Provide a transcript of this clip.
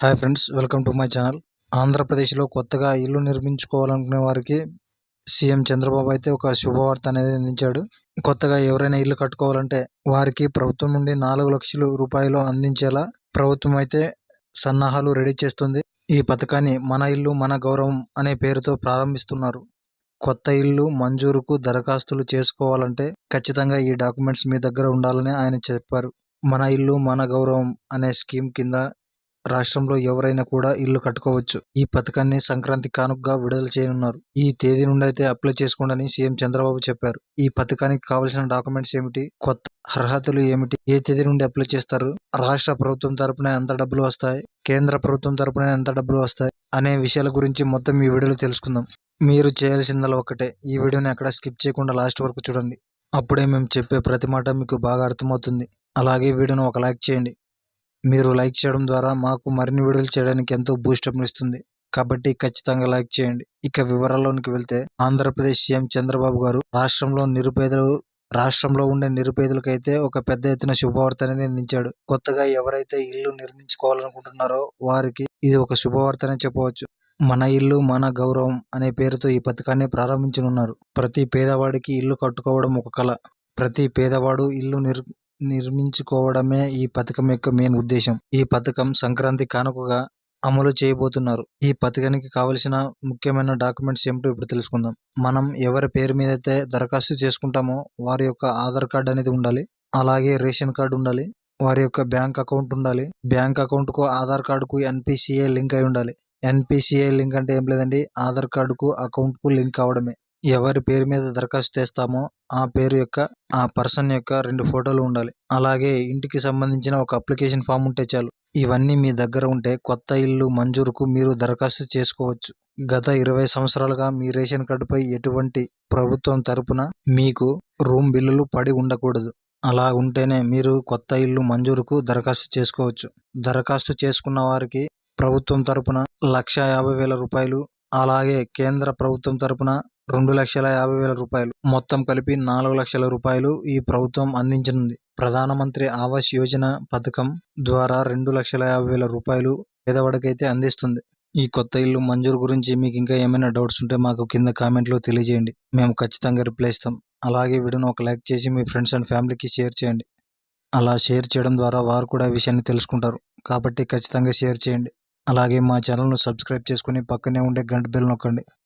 Hi friends welcome to my channel. ఆంధ్రప్రదేశ్లో కొత్తగా ఇల్లు నిర్మించుకోవాలనుకునే వారికి సీఎం చంద్రబాబు అయితే ఒక శుభవార్త అనేది అందించాడు. కొత్తగా ఎవరైనా ఇల్లు కట్టుకోవాలంటే వారికి ప్రభుత్వం నుండి నాలుగు లక్షల రూపాయలు అందించేలా ప్రభుత్వం అయితే సన్నాహాలు రెడీ చేస్తుంది. ఈ పథకాన్ని మన ఇల్లు మన గౌరవం అనే పేరుతో ప్రారంభిస్తున్నారు. కొత్త ఇల్లు మంజూరుకు దరఖాస్తులు చేసుకోవాలంటే ఖచ్చితంగా ఈ డాక్యుమెంట్స్ మీ దగ్గర ఉండాలని ఆయన చెప్పారు. మన ఇల్లు మన గౌరవం అనే స్కీమ్ కింద రాష్ట్రంలో ఎవరైనా కూడా ఇల్లు కట్టుకోవచ్చు. ఈ పథకాన్ని సంక్రాంతి కానుకగా విడుదల చేయనున్నారు. ఈ తేదీ నుండి అయితే అప్లై చేసుకోండి సీఎం చంద్రబాబు చెప్పారు. ఈ పథకానికి కావాల్సిన డాక్యుమెంట్స్ ఏమిటి? కొత్త అర్హతలు ఏమిటి? ఏ తేదీ నుండి అప్లై చేస్తారు? రాష్ట్ర ప్రభుత్వం తరపున ఎంత డబ్బులు వస్తాయి? కేంద్ర ప్రభుత్వం తరపున ఎంత డబ్బులు వస్తాయి? అనే విషయాల గురించి మొత్తం ఈ వీడియోలో తెలుసుకుందాం. మీరు చేయాల్సిందల్లా ఒకటే. ఈ వీడియోని ఎక్కడ స్కిప్ చేయకుండా లాస్ట్ వరకు చూడండి. అప్పుడే మేము చెప్పే ప్రతి మాట మీకు బాగా అర్థమవుతుంది. అలాగే వీడియోను ఒక లైక్ చేయండి. మీరు లైక్ చేయడం ద్వారా మాకు మరిన్ని వీడియోలు చేయడానికి ఎంతో బూస్టప్ ఇస్తుంది. కాబట్టి ఖచ్చితంగా లైక్ చేయండి. ఇక వివరాల్లోనికి వెళ్తే ఆంధ్రప్రదేశ్ సీఎం చంద్రబాబు గారు రాష్ట్రంలో నిరుపేదలు రాష్ట్రంలో ఉండే నిరుపేదలకైతే ఒక పెద్ద ఎత్తున శుభవార్త అనేది అందించాడు. కొత్తగా ఎవరైతే ఇల్లు నిర్మించుకోవాలనుకుంటున్నారో వారికి ఇది ఒక శుభవార్త అనే చెప్పవచ్చు. మన ఇల్లు మన గౌరవం అనే పేరుతో ఈ పథకాన్ని ప్రారంభించనున్నారు. ప్రతి పేదవాడికి ఇల్లు కట్టుకోవడం ఒక కళ. ప్రతి పేదవాడు ఇల్లు నిర్ నిర్మించుకోవడమే ఈ పథకం యొక్క మెయిన్ ఉద్దేశం. ఈ పథకం సంక్రాంతి కానుకగా అమలు చేయబోతున్నారు. ఈ పథకానికి కావలసిన ముఖ్యమైన డాక్యుమెంట్స్ ఏమిటో ఇప్పుడు తెలుసుకుందాం. మనం ఎవరి పేరు మీద అయితే దరఖాస్తు చేసుకుంటామో వారి యొక్క ఆధార్ కార్డు అనేది ఉండాలి. అలాగే రేషన్ కార్డు ఉండాలి. వారి యొక్క బ్యాంక్ అకౌంట్ ఉండాలి. బ్యాంక్ అకౌంట్కు ఆధార్ కార్డుకు ఎన్పిసిఐ లింక్ అయి ఉండాలి. ఎన్పిసిఐ లింక్ అంటే ఏం లేదండి ఆధార్ కార్డుకు అకౌంట్కు లింక్ అవడమే ఎవరి పేరు మీద దరఖాస్తు చేస్తామో ఆ పేరు యొక్క ఆ పర్సన్ యొక్క రెండు ఫోటోలు ఉండాలి. అలాగే ఇంటికి సంబంధించిన ఒక అప్లికేషన్ ఫామ్ ఉంటే చాలు. ఇవన్నీ మీ దగ్గర ఉంటే కొత్త ఇల్లు మంజూరుకు మీరు దరఖాస్తు చేసుకోవచ్చు. గత ఇరవై సంవత్సరాలుగా మీ రేషన్ కార్డుపై ఎటువంటి ప్రభుత్వం తరపున మీకు రూమ్ బిల్లులు పడి ఉండకూడదు. అలా ఉంటేనే మీరు కొత్త ఇల్లు మంజూరుకు దరఖాస్తు చేసుకోవచ్చు. దరఖాస్తు చేసుకున్న వారికి ప్రభుత్వం తరపున లక్ష యాభై వేల రూపాయలు అలాగే కేంద్ర ప్రభుత్వం తరపున రెండు లక్షల యాభై వేల రూపాయలు. మొత్తం కలిపి నాలుగు లక్షల రూపాయలు ఈ ప్రభుత్వం అందించనుంది. ప్రధానమంత్రి ఆవాస్ యోజన పథకం ద్వారా రెండు లక్షల యాభై వేల రూపాయలు పేదవాడికైతే అందిస్తుంది. ఈ కొత్త ఇల్లు మంజూరు గురించి మీకు ఇంకా ఏమైనా డౌట్స్ ఉంటే మాకు కింద కామెంట్లో తెలియజేయండి. మేము ఖచ్చితంగా రిప్లై ఇస్తాం. అలాగే వీడియోను ఒక లైక్ చేసి మీ ఫ్రెండ్స్ అండ్ ఫ్యామిలీకి షేర్ చేయండి. అలా షేర్ చేయడం ద్వారా వారు కూడా విషయాన్ని తెలుసుకుంటారు. కాబట్టి ఖచ్చితంగా షేర్ చేయండి. అలాగే మా ఛానల్ను సబ్స్క్రైబ్ చేసుకుని పక్కనే ఉండే గంట బిల్ నొక్కండి.